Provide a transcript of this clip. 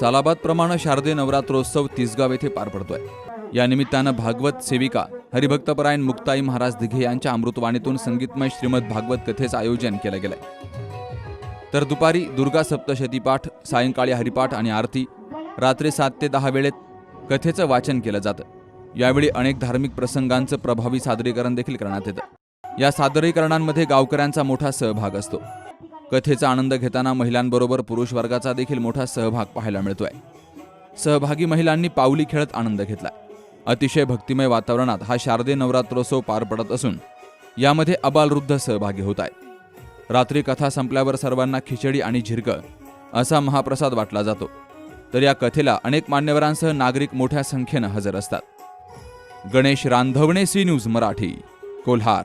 सालाबादप्रमाणे शारदीय नवरात्रोत्सव तिसगाव येथे पार पडतोय. या निमित्तानं भागवत सेविका हरिभक्तपरायण मुक्ताई महाराज दिघे यांच्या अमृतवाणीतून संगीतमय श्रीमद भागवत कथेचं आयोजन केलं गेलंय. तर दुपारी दुर्गा सप्तशती पाठ सायंकाळी हरिपाठ आणि आरती रात्री सात ते दहा वेळेत कथेचं वाचन केलं जातं. यावेळी अनेक धार्मिक प्रसंगांचं प्रभावी सादरीकरण देखील करण्यात येतं. या सादरीकरणांमध्ये गावकऱ्यांचा मोठा सहभाग असतो. कथेचा आनंद घेताना महिलांबरोबर पुरुष वर्गाचा देखील मोठा सहभाग पाहायला मिळतोय. सहभागी महिलांनी पावली खेळत आनंद घेतला. अतिशय भक्तिमय वातावरणात हा शारदीय नवरात्रोत्सव पार पडत असून यामध्ये अबालवृद्ध सहभागी होत आहेत रात्री कथा संपल्यावर सर्वांना खिचडी आणि झिरकं असा महाप्रसाद वाटला जातो. तर या कथेला अनेक मान्यवरांसह नागरिक मोठ्या संख्येनं हजर असतात. Ganesh Randhavane C news Marathi Kolhar.